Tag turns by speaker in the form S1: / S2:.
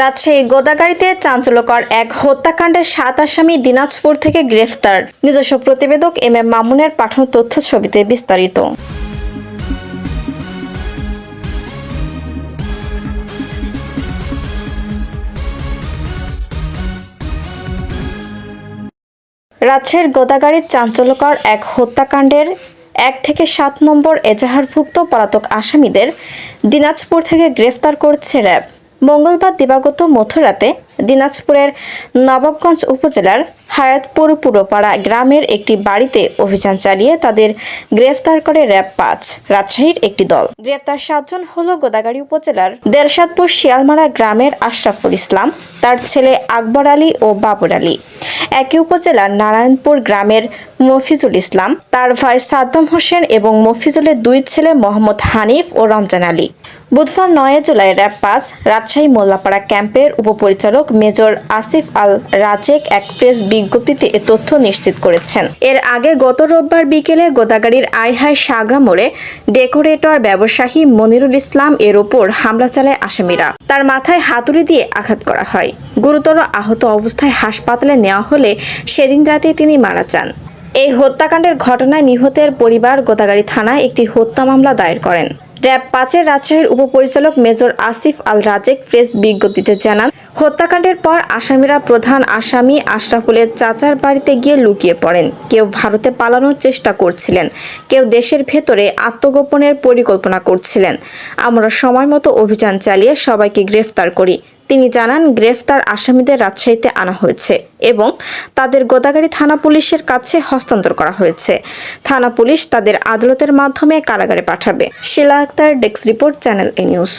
S1: রাজশাহী গোদাগাড়িতে চাঞ্চল্যকর এক হত্যাকাণ্ডে সাত আসামি দিনাজপুর থেকে গ্রেফতার। নিজস্ব প্রতিবেদক এম এম মামুনের পাঠানো তথ্য ছবিতে বিস্তারিত। রাজশাহীর গোদাগাড়ির চাঞ্চল্যকর এক হত্যাকাণ্ডের এক থেকে সাত নম্বর এজাহারভুক্ত পলাতক আসামিদের দিনাজপুর থেকে গ্রেফতার করছে র্যাব। মঙ্গলবার দিবাগত মধ্যরাতে দিনাজপুরের নবাবগঞ্জ উপজেলার হায়াতপুর পুরপাড়া গ্রামের একটি বাড়িতে অভিযান চালিয়ে তাদের গ্রেফতার করে র্যাব পাঁচ, রাজশাহীর একটি দল। গ্রেফতার সাতজন হল গোদাগাড়ি উপজেলার দেলশাদপুর শিয়ালমারা গ্রামের আশরাফুল ইসলাম, তার ছেলে আকবর আলী ও বাবর আলী। একই উপজেলার নারায়ণপুর গ্রামের মফিজুল ইসলাম, তার ভাই সাদ্দাম হোসেন এবং মফিজুলের দুই ছেলে মোহাম্মদ হানিফ ও রমজান আলী। বুধবার নয় জুলাই র্যাব পাস রাজশাহী মোল্লাপাড়া ক্যাম্পের উপপরিচালক মেজর আসিফ আল রাজেক এক প্রেস বিজ্ঞপ্তিতে এ তথ্য নিশ্চিত করেছেন। এর আগে গত রোববার বিকেলে গোদাগাড়ির আইহাই সাগরা মোড়ে ডেকোরেটর ব্যবসায়ী মনিরুল ইসলাম এর ওপর হামলা চালায় আসামিরা। তার মাথায় হাতুড়ি দিয়ে আঘাত করা হয়। গুরুতর আহত অবস্থায় হাসপাতালে নেওয়া হলে সেদিন রাতে তিনি মারা যান। এই হত্যাকাণ্ডের ঘটনায় নিহতের পরিবার গোদাগাড়ি থানায় একটি হত্যা মামলা দায়ের করেন। র্যাব পাঁচের রাজশাহীর উপপরিচালক মেজর আসিফ আল রাজেক প্রেস বিজ্ঞপ্তিতে জানান, হত্যাকাণ্ডের পর আসামিরা প্রধান আসামি আশরাফুলের চাচার বাড়িতে গিয়ে লুকিয়ে পড়েন। কেউ ভারতে পালানোর চেষ্টা করছিলেন, কেউ দেশের ভেতরে আত্মগোপনের পরিকল্পনা করছিলেন। আমরা সময় মতো অভিযান চালিয়ে সবাইকে গ্রেফতার করি। তিনি জানান, গ্রেফতার আসামিদের রাজশাহীতে আনা হয়েছে এবং তাদের গোদাগাড়ি থানা পুলিশের কাছে হস্তান্তর করা হয়েছে। থানা পুলিশ তাদের আদালতের মাধ্যমে কারাগারে পাঠাবে। Shila Akter, desk report, channel এ নিউজ।